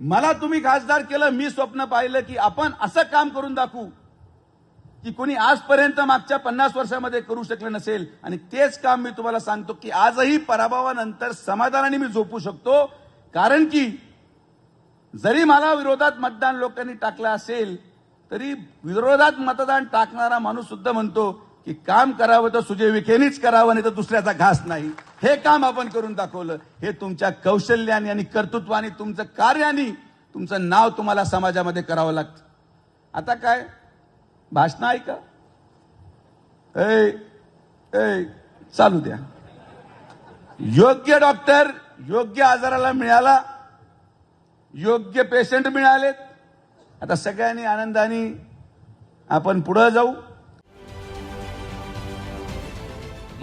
मला तुम्ही खासदार केलं मी स्वप्न पाहिलं की आपण असं काम करून दाखवू की कोणी आजपर्यंत मागच्या पन्नास वर्षामध्ये करू शकले नसेल. आणि तेच काम मी तुम्हाला सांगतो की आजही पराभवानंतर समाधानाने मी झोपू शकतो. कारण की जरी मला विरोधात मतदान लोकांनी टाकलं असेल तरी विरोधात मतदान टाकणारा माणूस सुद्धा म्हणतो की काम करावं तर सुजय विखेनीच करावं नाही तर दुसऱ्याचा घास नाही. हे काम आपण करून दाखवलं. हे तुमच्या कौशल्याने आणि कर्तृत्वाने तुमचं कार्याने तुमचं नाव तुम्हाला समाजामध्ये करावं लागतं. आता काय? भाषण ऐका ऐ ऐ चालू द्या. योग्य डॉक्टर योग्य आजाराला मिळाला योग्य पेशंट मिळालेत. आता सगळ्यांनी आनंदाने आपण पुढं जाऊ.